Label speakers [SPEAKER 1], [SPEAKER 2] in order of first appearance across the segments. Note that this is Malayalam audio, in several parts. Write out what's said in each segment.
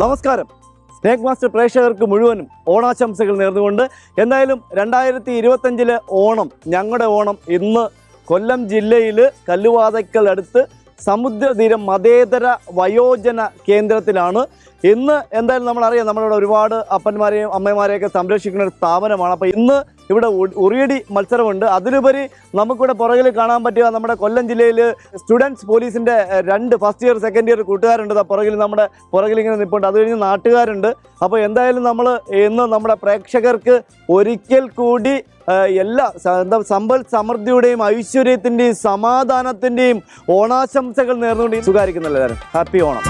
[SPEAKER 1] നമസ്കാരം. സ്നേക് മാസ്റ്റർ പ്രേക്ഷകർക്ക് മുഴുവനും ഓണാശംസകൾ നേർന്നുകൊണ്ട് എന്തായാലും രണ്ടായിരത്തി ഇരുപത്തഞ്ചിലെ ഓണം ഞങ്ങളുടെ ഓണം ഇന്ന് കൊല്ലം ജില്ലയിൽ കല്ലുവാതയ്ക്കൽ അടുത്ത് സമുദ്രതീരം മതേതര വയോജന കേന്ദ്രത്തിലാണ്. ഇന്ന് എന്തായാലും നമ്മളറിയാം നമ്മളിവിടെ ഒരുപാട് അപ്പന്മാരെയും അമ്മമാരെയൊക്കെ സംരക്ഷിക്കുന്ന ഒരു സ്ഥാപനമാണ്. അപ്പോൾ ഇന്ന് ഇവിടെ ഉറിയടി മത്സരമുണ്ട്. അതിലുപരി നമുക്കിവിടെ പുറകിൽ കാണാൻ പറ്റുക നമ്മുടെ കൊല്ലം ജില്ലയിൽ സ്റ്റുഡൻസ് പോലീസിന്റെ രണ്ട് ഫസ്റ്റ് ഇയർ സെക്കൻഡ് ഇയർ കൂട്ടുകാരുണ്ട്. പുറകിൽ നമ്മുടെ പുറകിൽ ഇങ്ങനെ നിൽപ്പുണ്ട് അത് കഴിഞ്ഞ് നാട്ടുകാരുണ്ട്. അപ്പോൾ എന്തായാലും നമ്മൾ ഇന്ന് നമ്മുടെ പ്രേക്ഷകർക്ക് ഒരിക്കൽ കൂടി എല്ലാ എന്താ സമ്പൽ സമൃദ്ധിയുടെയും ഐശ്വര്യത്തിന്റെയും സമാധാനത്തിന്റെയും ഓണാശംസകൾ നേർന്നുകൊണ്ട് സുഖാരിക്കുന്നല്ലേ ഹാപ്പി ഓണം.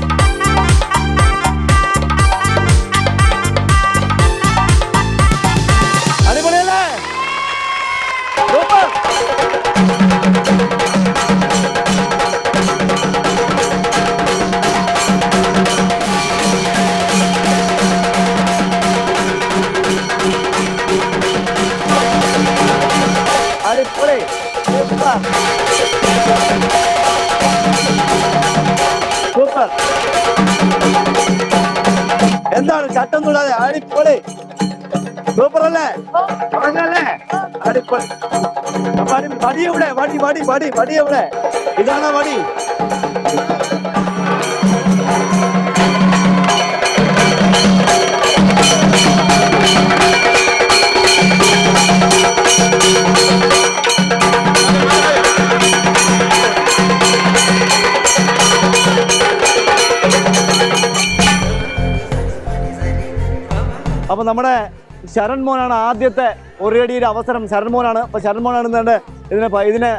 [SPEAKER 1] സൂപ്പർ സൂപ്പർ എന്താണ് ചട്ടം കൂടാതെ അടിപൊളി സൂപ്പർ അല്ലേ പറഞ്ഞല്ലേ അടിപൊളി അപ്പൊ അടി വടി എവിടെ വടി വടി വടി വടി എവിടെ ഇതാണോ വടി നമ്മുടെ ശരൺ മോനാണ് ആദ്യത്തെ ഒരേടിയുടെ അവസരം. ശരൺ മോനാണ്. അപ്പോൾ ശരൺ മോനാണ് എന്താണ്ട് ഇതിനെ ഇതിനെ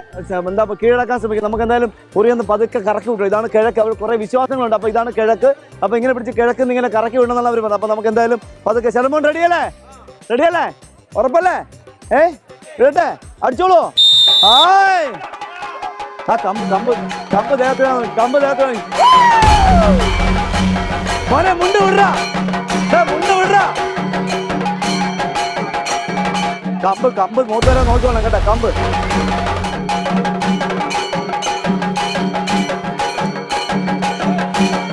[SPEAKER 1] എന്താ കീഴടക്കാൻ ശ്രമിക്കുന്നത്. നമുക്ക് എന്തായാലും ഒറിയൊന്ന് പതുക്കെ കറക്കി വിട്ടു. ഇതാണ് കിഴക്ക്. അവർ കുറേ വിശ്വാസങ്ങളുണ്ട്. അപ്പോൾ ഇതാണ് കിഴക്ക്. അപ്പോൾ ഇങ്ങനെ പിടിച്ച് കിഴക്ക് നിന്ന് ഇങ്ങനെ കറക്കി വിടണമെന്നുള്ള അവർ പറഞ്ഞു അപ്പോൾ നമുക്ക് എന്തായാലും പതുക്കെ ശരൺ മോൻ റെഡിയല്ലേ റെഡിയല്ലേ ഉറപ്പല്ലേ? ഏ? കേട്ടെ അടിച്ചോളൂ. ഹായ്. ആ കമ്പ് കമ്പ് കമ്പ് ദേഹത്തിനാണ് കമ്പ് ദേഹത്തിനാണ്. മോനെ മുണ്ട് വിടുക മുണ്ട് വിടറാ കമ്പ് കമ്പ് മൂത്തുവരെ നോക്കിക്കോളാം കേട്ടോ കമ്പ്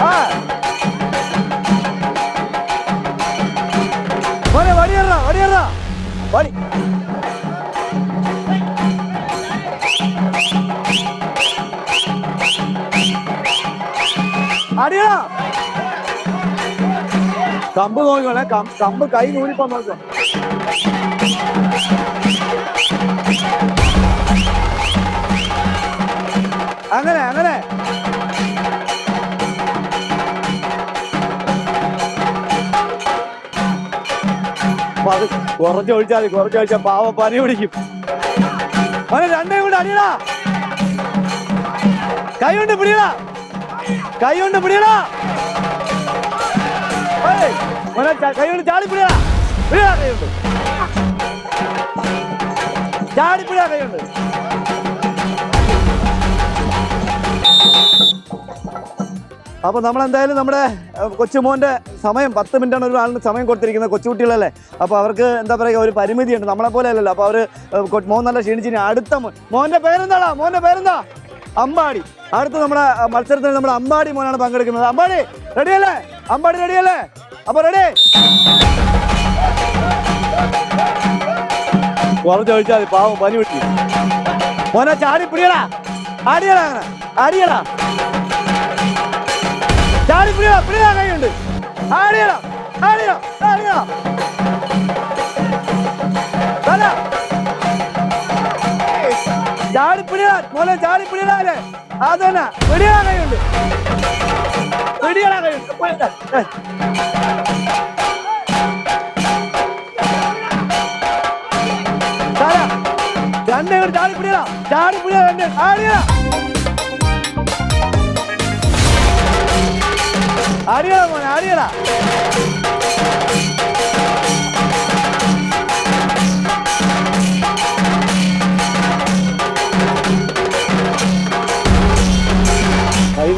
[SPEAKER 1] ആ മോനെ വടിയറാ വടിയറാ വടി അടിയാ കമ്പ് നോക്കിക്കോളെ. കമ്പ് കൈ നൂലിപ്പോ നോക്കോ. അങ്ങനെ അങ്ങനെ. അപ്പൊ അത് കുറച്ച് ഒഴിച്ചാൽ മതി. കുറച്ച് ഒഴിച്ചാൽ പാവ പനി പിടിക്കും. മോനെ രണ്ടേ കൂടെ അടിയടാ. കൈ കൊണ്ട് പിടിയടാ. കൈ കൊണ്ട് പിടിയടാ. ഏയ്, മോനെ ച- കൈ കൊണ്ട് ചാടി പിടിയടാ. പിടിയടാ കൈ കൊണ്ട്. ചാടി പിടിയാ കൈ കൊണ്ട്. അപ്പൊ നമ്മൾ എന്തായാലും നമ്മുടെ കൊച്ചുമോന്റെ സമയം പത്ത് മിനിറ്റാണ് ഒരു ആളിന് സമയം കൊടുത്തിരിക്കുന്നത് കൊച്ചുകുട്ടികളല്ലേ? അപ്പൊ അവർക്ക് എന്താ പറയുക ഒരു പരിമിതിയുണ്ട്. നമ്മളെ പോലെ അല്ലല്ലോ. അപ്പൊ അവർ മോൻ നല്ല ക്ഷീണിച്ചിനി അടുത്ത മോന്റെ പേരെന്താടാ? മോന്റെ പേരെന്താ? അമ്പാടി. അടുത്ത നമ്മുടെ മത്സരത്തിൽ നമ്മുടെ അമ്പാടി മോനാണ് പങ്കെടുക്കുന്നത്. അമ്പാടി റെഡിയല്ലേ അമ്പാടി റെഡിയല്ലേ അപ്പൊ റെഡി കുറച്ച് ചോദിച്ചാൽ മതി പാവം പനി വിട്ടി മോനെ ചാടി പിടിയടാ. ആടിയടാ അങ്ങനെ. ആടിയടാ ചാടി പിടിയടാ പിടിയടാ കൈയുണ്ട്. ആടിയടാ ആടിയോ തല. ചാടി പിടിയടാ മോനെ ചാടി പിടിയടാ അല്ലേ? അതന്നെ പിടിയടാ കൈയുണ്ട് പിടിയടാ കൈയുണ്ട് രണ്ടേ കൂടി ചാടി പിടിയടാ. ചാടി പിടിയടാ രണ്ട് ആടിയടാ. ആടിയടാ മോനെ ആടിയടാ.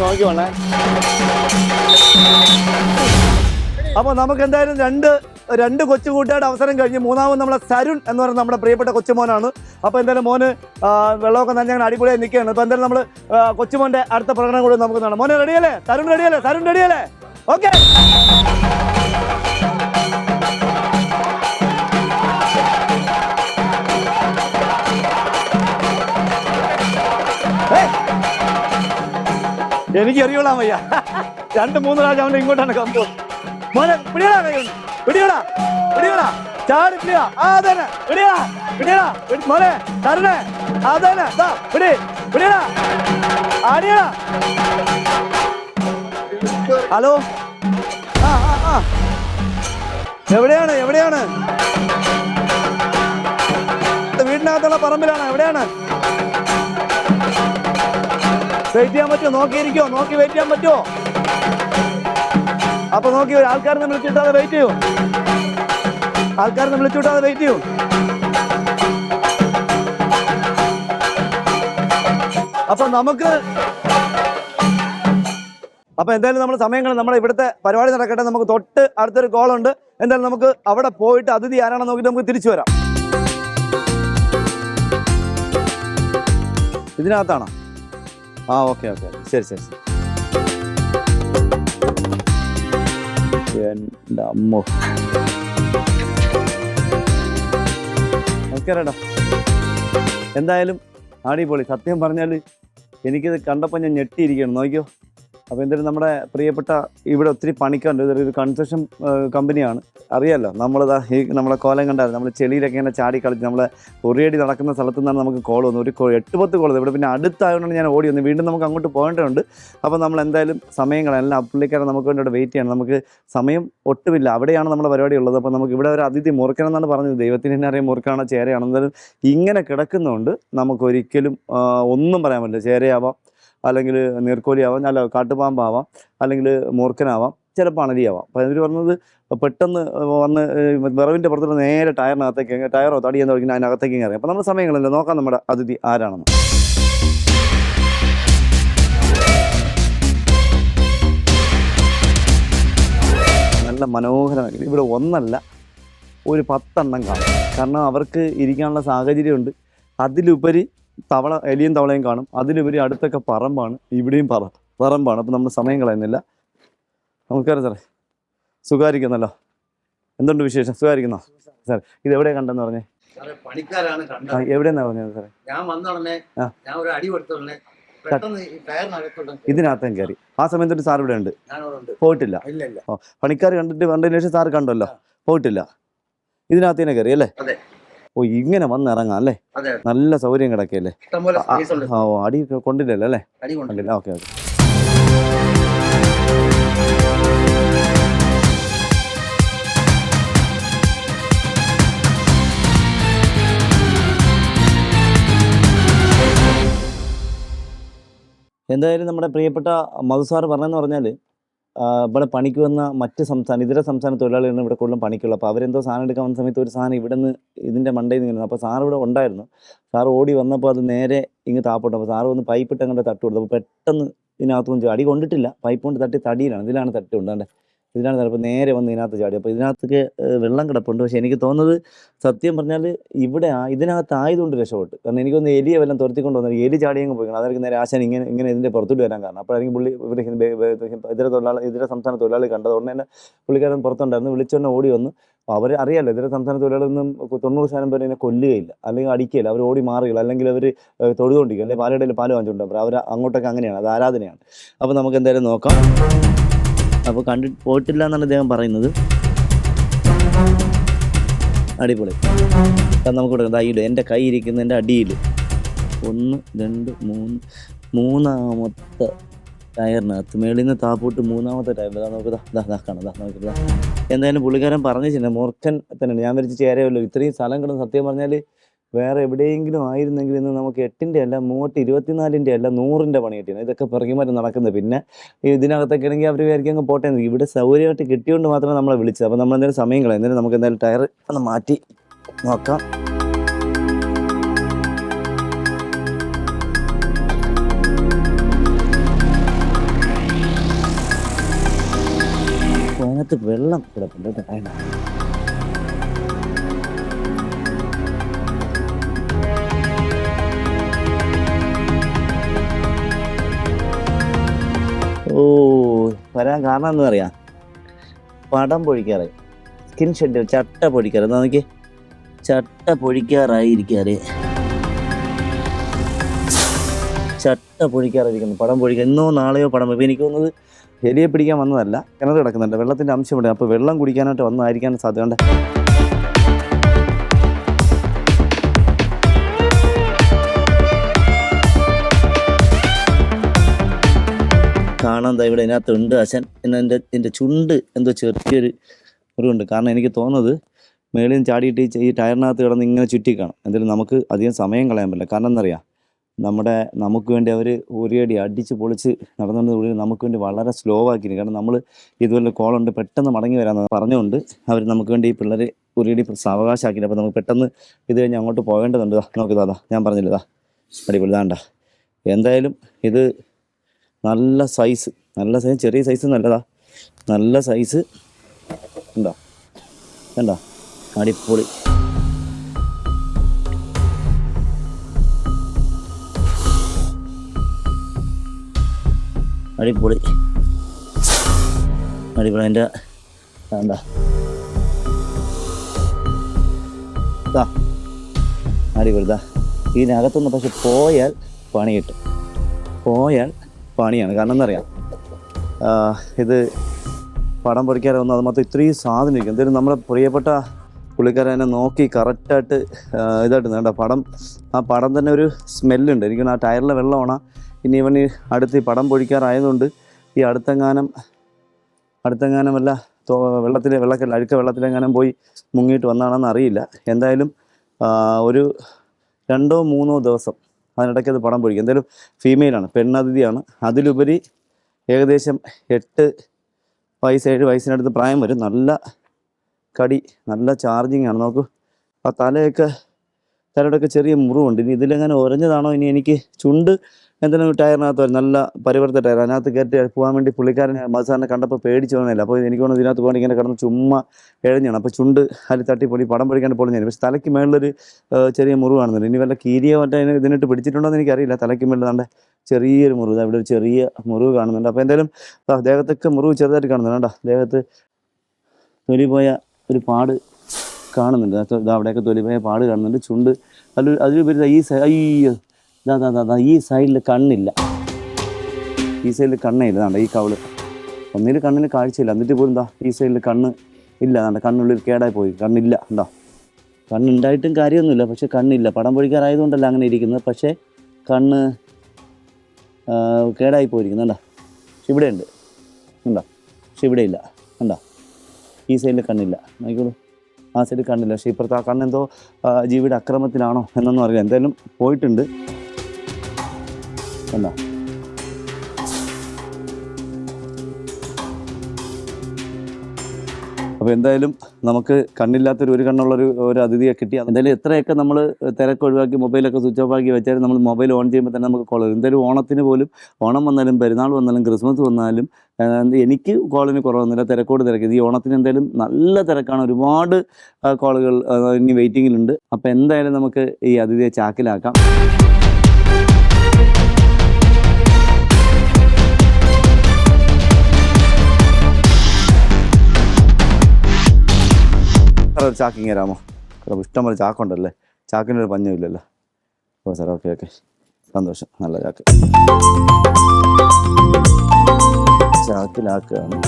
[SPEAKER 1] നോക്കി വേണേ അപ്പൊ നമുക്ക് എന്തായാലും രണ്ട് രണ്ട് കൊച്ചു കൂട്ടുകാരുടെ അവസരം കഴിഞ്ഞ് മൂന്നാമത് നമ്മുടെ സരുൺ എന്ന് പറയുന്ന നമ്മുടെ പ്രിയപ്പെട്ട കൊച്ചുമോനാണ്. അപ്പോൾ എന്തായാലും മോന് വെള്ളമൊക്കെ തന്നെ ഞങ്ങൾ അടിപൊളിയായി നിൽക്കുകയാണ്. അപ്പോൾ എന്തായാലും നമ്മൾ കൊച്ചുമോന്റെ അടുത്ത പ്രകടനം കൂടി നമുക്ക് കാണാം. മോനെ റെഡിയല്ലേ തരുൺ റെഡിയല്ലേ തരുൺ റെഡിയല്ലേ ഓക്കെ എനിക്ക് അറിയോളാം വയ്യ. രണ്ട് മൂന്ന് പ്രാവശ്യം അവന്റെ ഇങ്ങോട്ടാണ് കമ്പോ മോനെ പിടിയടാ കൈ. പിടിയടാ പിടിയടാ. ചാടി പിടിയാ ആ അതന്നെ. പിടിയടാ പിടിയടാ. മോനെ തരണേ. അതന്നെ. പിടി പിടിയടാ. ആടിയടാ. ഹലോ. ആ. എവിടെയാണ് എവിടെയാണ്? വീടിനകത്തുള്ള പറമ്പിലാണ്? എവിടെയാണ്? വെയിറ്റ് ചെയ്യാൻ പറ്റുമോ? നോക്കിയിരിക്കോ നോക്കി വെയിറ്റ് ചെയ്യാൻ പറ്റുമോ? അപ്പൊ നോക്കി ഒരു ആൾക്കാരെ വിളിച്ചിട്ടാതെ വെയിറ്റ് ചെയ്യൂ. ആൾക്കാരെ വിളിച്ചിട്ടാതെ വെയിറ്റ് ചെയ്യൂ. അപ്പൊ നമുക്ക് അപ്പൊ എന്തായാലും നമ്മുടെ സമയങ്ങൾ നമ്മുടെ ഇവിടുത്തെ പരിപാടി നടക്കട്ടെ. നമുക്ക് തൊട്ട് അടുത്തൊരു ഉണ്ട്. എന്തായാലും നമുക്ക് അവിടെ പോയിട്ട് അതിഥി ആരാണെന്ന് നോക്കിയിട്ട് നമുക്ക് തിരിച്ചു വരാം. ഇതിനകത്താണോ? ആ ഓക്കെ ഓക്കെ. ശരി ശരി ശരി. അമ്മോ. നമസ്കാരം എന്തായാലും അടിപൊളി. സത്യം പറഞ്ഞാൽ എനിക്കിത് കണ്ടപ്പോൾ ഞാൻ ഞെട്ടിയിരിക്കണം നോക്കിയോ? അപ്പോൾ എന്തായാലും നമ്മുടെ പ്രിയപ്പെട്ട ഇവിടെ ഒത്തിരി പണിക്കുണ്ട് ഇതൊരു കൺസ്ട്രക്ഷൻ കമ്പനിയാണ് അറിയാലോ നമ്മൾ ഈ നമ്മളെ കോലം കണ്ടായിരുന്നു നമ്മൾ ചെളിയിലൊക്കെ ഇങ്ങനെ ചാടി കളിച്ച് നമ്മളെ ഉറിയടി നടക്കുന്ന സ്ഥലത്തു നിന്നാണ് നമുക്ക് കോൾ വന്നു ഒരു എട്ട് പത്ത് കോൾ ഇവിടെ പിന്നെ അടുത്തായതുകൊണ്ട് ഞാൻ ഓടി വന്നു വീണ്ടും നമുക്ക് അങ്ങോട്ട് പോകേണ്ടതുണ്ട്. അപ്പോൾ നമ്മൾ എന്തായാലും സമയങ്ങളെല്ലാം പുള്ളിക്കാരൻ നമുക്ക് വേണ്ടി വെയിറ്റ് ചെയ്യണം. നമുക്ക് സമയം ഒട്ടുമില്ല. അവിടെയാണ് നമ്മുടെ പരിപാടി ഉള്ളത്. അപ്പോൾ നമുക്ക് ഇവിടെ ഒരു അതിഥി മുറുക്കണം എന്നാണ് പറഞ്ഞത്. ദൈവത്തിന് തന്നെ അറിയാം മുറുക്കാണോ ചേരയാണോ. എന്തായാലും ഇങ്ങനെ കിടക്കുന്നതുകൊണ്ട് നമുക്കൊരിക്കലും ഒന്നും പറയാൻ പറ്റില്ല. ചേരയാവാം. അല്ലെങ്കിൽ നീർക്കോലിയാവാം അല്ല കാട്ടുപാമ്പാവാം അല്ലെങ്കിൽ മൂർഖനാവാം ചിലപ്പോൾ അണലിയാവാം. അപ്പോൾ അതിന് പറഞ്ഞത് പെട്ടെന്ന് വന്ന് വിറവിന്റെ പുറത്തുള്ള നേരെ ടയറിനകത്തേക്ക് ടയറോ തടിയെന്നോ തുടങ്ങി അതിനകത്തേക്ക് ഇറങ്ങി. അപ്പോൾ നമ്മുടെ സമയങ്ങളില്ല നോക്കാം നമ്മുടെ അതിഥി ആരാണെന്ന്. നല്ല മനോഹരമായി ഇവിടെ ഒന്നല്ല ഒരു പത്തെണ്ണം കാണും. കാരണം അവർക്ക് ഇരിക്കാനുള്ള സാഹചര്യമുണ്ട്. അതിലുപരി തവള എലിയും തവളയും കാണും. അതിലുപരി അടുത്തൊക്കെ പറമ്പാണ് ഇവിടെയും പറ പറമ്പാണ്. അപ്പം നമ്മൾ സമയം കളയുന്നില്ല. നമസ്കാരം സാറേ. സുഖമായിരിക്കുന്നല്ലോ? എന്തുണ്ട് വിശേഷം? സുഖമായിരിക്കുന്നോ? സാർ ഇത് എവിടെ കണ്ടെന്ന് പറഞ്ഞേ
[SPEAKER 2] പണിക്കാരാണ് കണ്ടത്.
[SPEAKER 1] എവിടെയെന്നാ പറഞ്ഞത് സാറേ?
[SPEAKER 2] ഞാൻ വന്ന ഉടനെ ഞാൻ ഒരു അടി കൊടുത്ത ഉടനെ
[SPEAKER 1] ഇതിനകത്തും കയറി ആ സമയത്ത് സാർ ഇവിടെ ഉണ്ട്. പോയിട്ടില്ല. പണിക്കാർ കണ്ടിട്ട് കണ്ടതിന് ശേഷം സാർ കണ്ടല്ലോ. പോയിട്ടില്ല. ഇതിനകത്ത് തന്നെ കയറി അല്ലേ. ഓ ഇങ്ങനെ വന്നിറങ്ങാം അല്ലേ? നല്ല സൗകര്യം കിടക്കല്ലേ ഓ അടി കൊണ്ടില്ലല്ലോ അല്ലേ? കൊണ്ടില്ല. Okay okay. എന്തായാലും നമ്മുടെ പ്രിയപ്പെട്ട മധുസാർ പറഞ്ഞെന്ന് പറഞ്ഞാൽ ഇവിടെ പണിക്ക് വന്ന മറ്റ് സംസ്ഥാന ഇതര സംസ്ഥാന തൊഴിലാളികളാണ് ഇവിടെ കൂടുതലും പണിക്കുള്ളത്. അപ്പോൾ അവരെന്തോ സാധനം എടുക്കാൻ വന്ന സമയത്ത് ഒരു സാധനം ഇവിടെ നിന്ന് ഇതിന്റെ മണ്ടയിൽ നിന്ന് അപ്പോൾ സാർ ഇവിടെ ഉണ്ടായിരുന്നു. സാർ ഓടി വന്നപ്പോൾ അത് നേരെ ഇങ്ങ് താപ്പോട്ട്. അപ്പോൾ സാർ വന്ന് പൈപ്പ് ഇട്ട് അങ്ങോട്ട് തട്ട് കൊടുത്തു. അപ്പോൾ പെട്ടെന്ന് ഇതിനകത്ത് അടി കൊണ്ടിട്ടില്ല. പൈപ്പ് കൊണ്ട് തട്ടി തടിയിലാണ്. ഇതിലാണ് തട്ടി കൊണ്ടാണ്ട് ഇതിലാണ് ചിലപ്പോൾ നേരെ വന്ന് ഇതിനകത്ത് ചാടി. അപ്പോൾ ഇതിനകത്തൊക്കെ വെള്ളം കിടപ്പുണ്ട്. പക്ഷേ എനിക്ക് തോന്നുന്നത് സത്യം പറഞ്ഞാൽ ഇവിടെ ആ- ഇതിനകത്ത് ആയതുകൊണ്ട് രക്ഷപ്പെട്ടു. കാരണം എനിക്കൊന്ന് എലിയെ വല്ലതും തുരത്തിക്കൊണ്ട് വന്നത് എലി ചാടിയങ്ങ് പോയി അതായിരിക്കും നേരെ ആശാൻ ഇങ്ങനെ ഇങ്ങനെ ഇതിന്റെ പുറത്തോട്ട് വരാൻ കാരണം. അപ്പോഴായിരിക്കും പുള്ളി ഇവിടെ ഇതര തൊഴിലാളി ഇതര സംസ്ഥാന തൊഴിലാളി കണ്ടത്. ഉടനെ തന്നെ പുള്ളിക്കാരൻ പുറത്തുണ്ടായിരുന്നു. വിളിച്ചോണ്ട് ഓടി വന്നു. അവർ അറിയാലോ ഇതര സംസ്ഥാന തൊഴിലാളിയൊന്നും തൊണ്ണൂറ് ശതമാനം പേര് ഇതിനെ കൊല്ലുകയില്ല. അല്ലെങ്കിൽ അടിക്കുകയില്ല. അവർ ഓടി മാറുകയില്ല. അല്ലെങ്കിൽ അവർ തൊഴുതുകൊണ്ടിരിക്കുക അല്ലെങ്കിൽ പാലടയിൽ പാൽ വാങ്ങിച്ചുകൊണ്ടും അവർ അങ്ങോട്ടൊക്കെ അങ്ങനെയാണ്. അത് ആരാധനയാണ്. അപ്പോൾ നമുക്ക് എന്തായാലും നോക്കാം. അപ്പോൾ കണ്ടി പോയിട്ടില്ല എന്നാണ് അദ്ദേഹം പറയുന്നത്. അടിപൊളി. നമുക്ക് കൊടുക്കാം. ഇവിടെ എന്റെ കൈ ഇരിക്കുന്നതിന്റെ അടിയിൽ. ഒന്ന് രണ്ട് മൂന്ന് മൂന്നാമത്തെ ടയറിനകത്ത്. മേളിൽ നിന്ന് താപ്പോട്ട് മൂന്നാമത്തെ ഇതാ നമുക്ക് ദാ ദാ കാണാം. ദാ നമുക്ക് എന്തായാലും പുള്ളിക്കാരൻ പറഞ്ഞു പറഞ്ഞിട്ടുണ്ട് മൂർഖൻ തന്നെയാണ്. ഞാൻ വിരിച്ച് ചേരയല്ലോ ഇത്രയും സ്ഥലം കിടന്ന് സത്യം പറഞ്ഞാൽ വേറെ എവിടെയെങ്കിലും ആയിരുന്നെങ്കിൽ ഇന്ന് നമുക്ക് എട്ടിന്റെ അല്ല മൂവട്ട് ഇരുപത്തിനാലിന്റെ അല്ല നൂറിന്റെ പണി കിട്ടിയത്. ഇതൊക്കെ പിറകിമാറ്റം നടക്കുന്നത്. പിന്നെ ഇതിനകത്തൊക്കെ ആണെങ്കിൽ അവർ വിചാരിക്കും അങ്ങ് പോട്ടെ. ഇവിടെ സൗകര്യമായിട്ട് കിട്ടിയോണ്ട് മാത്രമേ നമ്മളെ വിളിച്ചത്. അപ്പോൾ നമ്മൾ എന്തായാലും സമയം കളയും. എന്തായാലും നമുക്ക് എന്തായാലും ടയർ ഒന്ന് മാറ്റി നോക്കാം. വെള്ളം കിടപ്പുണ്ട് കേട്ടോ. ഓ വരാൻ കാരണം എന്താ പറയാ? പടം പൊഴിക്കാറായി സ്കിൻ ഷെഡ് ചട്ട പൊഴിക്കാറ്. എന്നാ നോക്കി ചട്ട പൊഴിക്കാറായിരിക്കാറ്. ചട്ട പൊഴിക്കാറായിരിക്കുന്നു. പടം പൊഴിക്കുക ഇന്നോ നാളെയോ പടം. ഇപ്പോൾ എനിക്ക് തോന്നുന്നത് എലിയെ പിടിക്കാൻ വന്നതല്ല. കിണർ കിടക്കുന്നുണ്ട്. വെള്ളത്തിന്റെ അംശമുണ്ട് അപ്പോൾ വെള്ളം കുടിക്കാനായിട്ട് വന്നതായിരിക്കാൻ സാധ്യതയുണ്ട്. കാണാൻ ദാ ഇവിടെ ഇതിനകത്തുണ്ട് അച്ഛൻ. എന്നെ എന്റെ ചുണ്ട് എന്തോ ചെറിയൊരു മുറിവുണ്ട്. കാരണം എനിക്ക് തോന്നുന്നത് മേളിൽ നിന്ന് ചാടിയിട്ട് ഈ ടയറിനകത്ത് കിടന്ന് ഇങ്ങനെ ചുറ്റി കാണും എന്തായാലും നമുക്ക് അധികം സമയം കളയാൻ പറ്റില്ല. കാരണം എന്നറിയാം നമ്മുടെ നമുക്ക് വേണ്ടി അവർ ഒരേടി അടിച്ച് പൊളിച്ച് നടന്നുകൊണ്ട് നമുക്ക് വേണ്ടി വളരെ സ്ലോ ആക്കിയിരുന്നു കാരണം നമ്മൾ ഇതുപോലെ കോളുണ്ട് പെട്ടെന്ന് മടങ്ങി വരാമെന്ന് പറഞ്ഞുകൊണ്ട് അവർ നമുക്ക് വേണ്ടി ഈ പിള്ളേർ ഒരേടി സാവകാശമാക്കിയിട്ട് അപ്പോൾ നമുക്ക് പെട്ടെന്ന് ഇത് കഴിഞ്ഞ് അങ്ങോട്ട് പോകേണ്ടതുണ്ട്. ദാ ഞാൻ പറഞ്ഞില്ല ദാ അടിപൊളി ദാണ്ട എന്തായാലും ഇത് നല്ല സൈസ് നല്ല സൈസ് ചെറിയ സൈസ് നല്ലതാ. നല്ല സൈസ് ഉണ്ടോ കണ്ടോ? അടിപൊളി. അടിപൊളി. അടിപൊളി. അതിന്റെ എന്താ ദാ. അടിപൊളി. ഇതാ ഇതിനകത്തുനിന്ന് പക്ഷെ പോയാൽ പണി കിട്ടും. പോയാൽ പണിയാണ്. കാരണം എന്നറിയാം ഇത് പടം പൊറിക്കാറൊന്നും അത് മാത്രം ഇത്രയും സാധനം ഇരിക്കും. എന്തായാലും നമ്മുടെ പ്രിയപ്പെട്ട പുള്ളിക്കാരനെ നോക്കി കറക്റ്റായിട്ട് ഇതായിട്ട് വേണ്ട പടം ആ പടം തന്നെ ഒരു സ്മെല്ലുണ്ട്. എനിക്ക് ആ ടയറിലെ വെള്ളമാണ് ഇനി ഇവൻ അടുത്ത് ഈ പടം പൊഴിക്കാറായതുകൊണ്ട് ഈ അടുത്തെങ്ങാനം അടുത്തെങ്ങാനം വല്ല വെള്ളത്തിൽ വെള്ളക്കല്ല അഴുക്ക വെള്ളത്തിലെങ്ങാനും പോയി മുങ്ങിയിട്ട് വന്നാണെന്ന് അറിയില്ല. എന്തായാലും ഒരു രണ്ടോ മൂന്നോ ദിവസം അതിനിടയ്ക്ക് അത് പടം പൊഴിക്കും എന്തായാലും ഫീമെയിലാണ് പെണ്ണതിഥിയാണ്. അതിലുപരി ഏകദേശം എട്ട് വയസ്സ് ഏഴ് വയസ്സിനടുത്ത് പ്രായം വരും. നല്ല കടി നല്ല ചാർജിങ് ആണ്. നോക്കൂ. ആ തലയൊക്കെ തലയുടെയൊക്കെ ചെറിയ മുറിവുണ്ട്. ഇനി ഇതിലെങ്ങനെ ഉരഞ്ഞതാണോ ഇനി എനിക്ക് ചുണ്ട് എന്തെങ്കിലും ടയറിനകത്ത് വരും നല്ല പരിവർത്ത ടയർ? അതിനകത്ത് കയറ്റി പോകാൻ വേണ്ടി പുള്ളിക്കാരൻ മസാറിനെ കണ്ടപ്പോൾ പേടിച്ചു പോകുന്നില്ല അപ്പോൾ എനിക്ക് തോന്നുന്നു ഇതിനകത്ത് പോകാൻ ഇങ്ങനെ കിടന്ന് ചുമ്മാ എഴഞ്ഞാണ്. അപ്പോൾ ചുണ്ട് അതിൽ തട്ടി പൊളി പടം പൊളിക്കാണ്ട് പൊളിഞ്ഞു പക്ഷെ തലയ്ക്ക് മേളിലൊരു ചെറിയ മുറിവ് കാണുന്നുണ്ട്. ഇനി വല്ല കീരിയ മറ്റേ ഇതിനിട്ട് പിടിച്ചിട്ടുണ്ടോ എന്ന് എനിക്കറിയില്ല. തലയ്ക്ക് മേളിൽ നല്ല ചെറിയൊരു മുറിവ്. ദാ ഇവിടെ ഒരു ചെറിയ മുറിവ് കാണുന്നുണ്ട്. അപ്പോൾ എന്തായാലും ദേഹത്തൊക്കെ മുറിവ് ചെറുതായിട്ട് കാണുന്നുണ്ട്. കേട്ടോ ദേഹത്ത് തൊലി പോയ ഒരു പാട് കാണുന്നുണ്ട്. അവിടെയൊക്കെ തൊലി പോയ പാട് കാണുന്നുണ്ട്. ചുണ്ട് അതിൽ അതിലുപരി ഈ അയ്യോ ദാ ഈ സൈഡിൽ കണ്ണില്ല. ഈ സൈഡിൽ കണ്ണേ ഇല്ല ഈ കവൾ. ഒന്നിൽ കണ്ണിന് കാഴ്ചയില്ല. എന്നിട്ട് പോലും എന്താ ഈ സൈഡിൽ കണ്ണ് ഇല്ല. കണ്ട കണ്ണുള്ളിൽ കേടായി പോയി. കണ്ണില്ല. എന്താ കണ്ണുണ്ടായിട്ടും കാര്യമൊന്നുമില്ല. പക്ഷെ കണ്ണില്ല. പടം പൊഴിക്കാറായതുകൊണ്ടല്ല അങ്ങനെ ഇരിക്കുന്നത്. പക്ഷേ കണ്ണ് കേടായി പോയിരിക്കുന്നു. കണ്ടോ പക്ഷെ ഇവിടെ ഉണ്ട്. കണ്ടോ പക്ഷെ ഇവിടെ ഇല്ല. കണ്ടോ ഈ സൈഡിൽ കണ്ണില്ല. നോക്കിക്കോളൂ. ആ സൈഡിൽ കണ്ണില്ല. പക്ഷേ ഇപ്പുറത്ത് ആ കണ്ണെന്തോ ജീവിയുടെ അക്രമത്തിലാണോ എന്നൊന്നും അറിയില്ല. എന്തായാലും പോയിട്ടുണ്ട്. കണ്ടോ അപ്പോൾ എന്തായാലും നമുക്ക് കണ്ണില്ലാത്തൊരു ഒരു കണ്ണുള്ളൊരു ഒരു അതിഥിയെ കിട്ടി. എന്തായാലും എത്രയൊക്കെ നമ്മൾ തിരക്ക് ഒഴിവാക്കി മൊബൈലൊക്കെ സ്വിച്ച് ഓഫ് ആക്കി വെച്ചാലും നമ്മൾ മൊബൈൽ ഓൺ ചെയ്യുമ്പോൾ തന്നെ നമുക്ക് കോൾ വരും. എന്തായാലും ഓണത്തിന് പോലും ഓണം വന്നാലും പെരുന്നാൾ വന്നാലും ക്രിസ്മസ് വന്നാലും എനിക്ക് കോളിന് കുറവൊന്നുമില്ല. തിരക്കോട് തിരക്ക്. ഈ ഓണത്തിന് എന്തായാലും നല്ല തിരക്കാണ്. ഒരുപാട് കോളുകൾ ഇനി വെയിറ്റിങ്ങിലുണ്ട് അപ്പോൾ എന്തായാലും നമുക്ക് ഈ അതിഥിയെ ചാക്കിലാക്കാം. സാറേ ഒരു ഇങ്ങനെ തരാമോ? സാറേ ഇഷ്ടം പോലെ ചാക്കുണ്ടല്ലേ? ചാക്കിനൊരു പഞ്ഞമില്ലല്ലോ. ഓ സാർ ഓക്കെ ഓക്കെ. സന്തോഷം. നല്ല ചാക്ക്. ചാക്കിലാക്കുകയാണ്.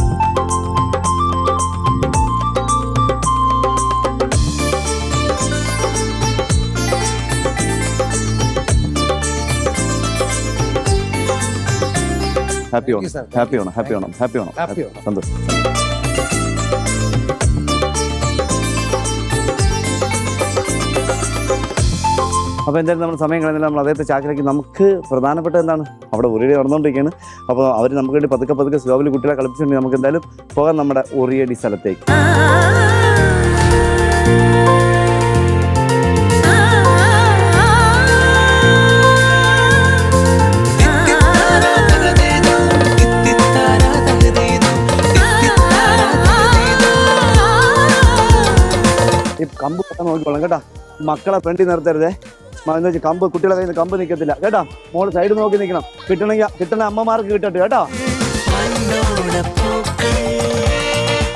[SPEAKER 1] Happy Onam. Happy Onam. Happy Onam. Happy Onam. സന്തോഷം. അപ്പോൾ എന്തായാലും നമ്മൾ സമയം കളഞ്ഞാൽ നമ്മൾ അദ്ദേഹത്തെ ചാക്കിലേക്ക്. നമുക്ക് പ്രധാനപ്പെട്ട എന്താണ്? അവിടെ ഉറിയടി നടന്നുകൊണ്ടിരിക്കുകയാണ്. അപ്പോൾ അവർ നമുക്ക് വേണ്ടി പതുക്കെ പതുക്കെ സ്ലോവിൽ കുട്ടികളെ കളിപ്പിച്ചിട്ടുണ്ടെങ്കിൽ നമുക്ക് എന്തായാലും പോകാം നമ്മുടെ ഉറിയടി സ്ഥലത്തേക്ക്. ഈ കമ്പ് പെട്ടെന്ന് നോക്കിക്കോളാം കേട്ടാ. മക്കളെ പെണ്ടി നിർത്തരുതേ. എന്ന് കമ്പ് കുട്ടികളെ കയ്യിൽ കമ്പ് നിൽക്കത്തില്ല കേട്ടാ? മോൾ സൈഡ് നോക്കി നിൽക്കണം കിട്ടണമെങ്കിൽ കിട്ടണ അമ്മമാർക്ക് കിട്ടട്ടെ കേട്ടോ?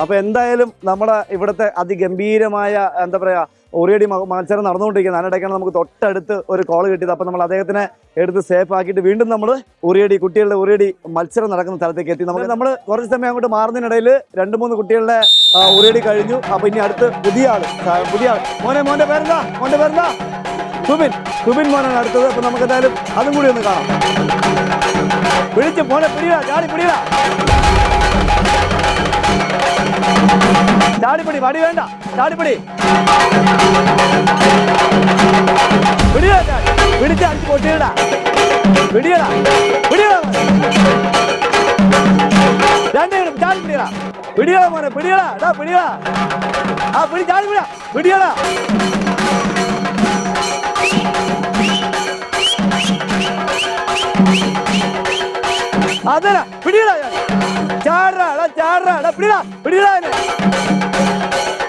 [SPEAKER 1] അപ്പോൾ എന്തായാലും നമ്മുടെ ഇവിടുത്തെ അതിഗംഭീരമായ എന്താ പറയാ ഓറിയടി മത്സരം നടന്നുകൊണ്ടിരിക്കുന്നത് അതിനിടയ്ക്കാണ് നമുക്ക് തൊട്ടടുത്ത് ഒരു കോൾ കിട്ടിയത്. അപ്പോൾ നമ്മൾ അദ്ദേഹത്തിനെ എടുത്ത് സേഫ് ആക്കിയിട്ട് വീണ്ടും നമ്മൾ ഉറിയടി കുട്ടികളുടെ ഉറിയടി മത്സരം നടക്കുന്ന സ്ഥലത്തേക്ക് എത്തി. നമുക്ക് നമ്മൾ കുറച്ച് സമയം അങ്ങോട്ട് മാറുന്നതിനിടയിൽ രണ്ട് മൂന്ന് കുട്ടികളുടെ ഉറിയടി കഴിഞ്ഞു. അപ്പോൾ ഇനി അടുത്ത് പുതിയ ആൾ പുതിയ ആൾ മോനെ മോന്റെ പേരെന്താ? മോന്റെ പേരെന്താ? സുബിൻ സുബിൻ മോനാണ് അടുത്തത്. അപ്പം നമുക്ക് എന്തായാലും അതും കൂടി ഒന്ന് കാണാം. പിടിച്ച് മോനെ പിടിയാ ചാടി പിടിയാ ചാടിപ്പിടി വടി വേണ്ട. ചാടിപ്പിടി പിടിയാ പിടിച്ച് അടിച്ച് പൊട്ടിയിടാ. പിടിയടാ പിടിയടാ രണ്ടുപേരും ചാടി പിടിയടാ. പിടിയടാ മോനെ പിടിയടാ. പിടിയടാ. ആ പിടി ചാടി പിടിയാ പിടിയടാ. അതല്ല പിടിയിടാ ചാടാ എടാ ചാടാ പിടിയിടാ പിടിയടാ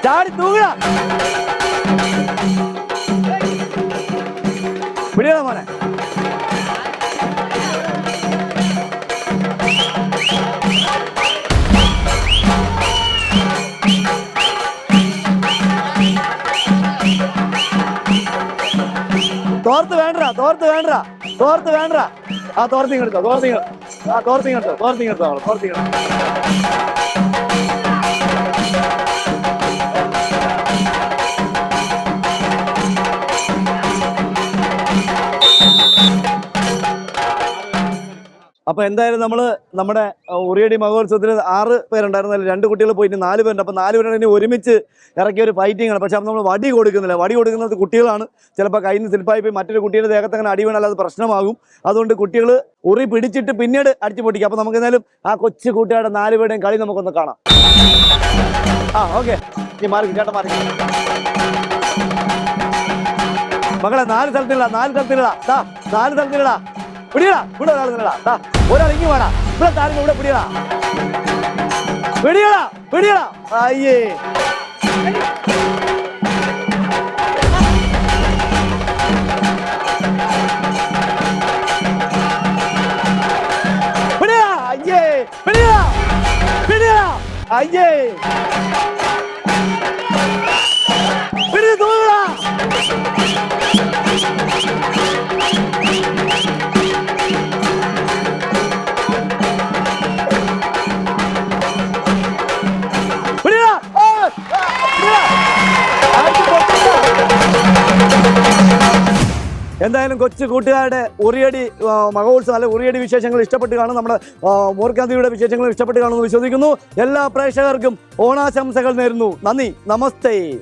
[SPEAKER 1] ചാടി തൂങ്ങടാ. പിടിയിടാ മോനെ. തോർത്ത് വേണ്ട തോർത്ത് വേണ്ട തോർത്ത് വേണ്ട ആ തോർത്തി എടുത്തോ തോർത്തി ആ തോർത്തി എടുത്തോ തോർത്തി എടുത്തോ തോർത്തി എടുത്തോ അപ്പൊ എന്തായാലും നമ്മൾ നമ്മുടെ ഉറിയടി മഹോത്സവത്തിൽ ആറ് പേരുണ്ടായിരുന്നല്ലോ. രണ്ട് കുട്ടികൾ പോയിട്ട് നാല് പേരുണ്ട്. അപ്പോൾ നാല് പേരുടെ ഒരുമിച്ച് ഇറക്കിയ ഒരു ഫൈറ്റിംഗ് ആണ്. പക്ഷെ നമ്മൾ വടി കൊടുക്കുന്നില്ല. വടി കൊടുക്കുന്നത് കുട്ടികളാണ്. ചിലപ്പോൾ കയ്യിൽ നിന്ന് സ്ലിപ്പായി പോയി മറ്റൊരു കുട്ടിയുടെ ദേഹത്ത് അങ്ങനെ അടി വീണാൽ അത് പ്രശ്നമാകും. അതുകൊണ്ട് കുട്ടികൾ ഉറി പിടിച്ചിട്ട് പിന്നീട് അടിച്ചു പൊട്ടിക്കും. അപ്പൊ നമുക്ക് എന്തായാലും ആ കൊച്ചു കൂട്ടുകാരുടെ നാല് പേരുടെയും കളി നമുക്കൊന്ന് കാണാം. ആ ഓക്കെ. ഈ മാറി ചേട്ടൻ മാറി. മകളെ നാല് സ്ഥലത്തില്ല നാല് സ്ഥലത്തില്ല നാല് സ്ഥലത്തില്ല പിടിയടാ ഇവിടെ ഒരാൾ നിന്നടാ. ഒരാൾ ഇങ്ങി വേടാ. ഇവിടെ താരം ഇവിടെ പിടിയടാ. പിടിയടാ പിടിയടാ. അയ്യേ അയ്യേ പിടി തൂങ്ങടാ എന്തായാലും കൊച്ചു കൂട്ടുകാരുടെ ഉറിയടി മഹോത്സവം അല്ലെ ഉറിയടി വിശേഷങ്ങൾ ഇഷ്ടപ്പെട്ട് കാണും. നമ്മുടെ മോർക്കാന്തിയുടെ വിശേഷങ്ങൾ ഇഷ്ടപ്പെട്ട് കാണുമെന്ന് വിശ്വസിക്കുന്നു. എല്ലാ പ്രേക്ഷകർക്കും ഓണാശംസകൾ നേരുന്നു. നന്ദി. നമസ്തേ.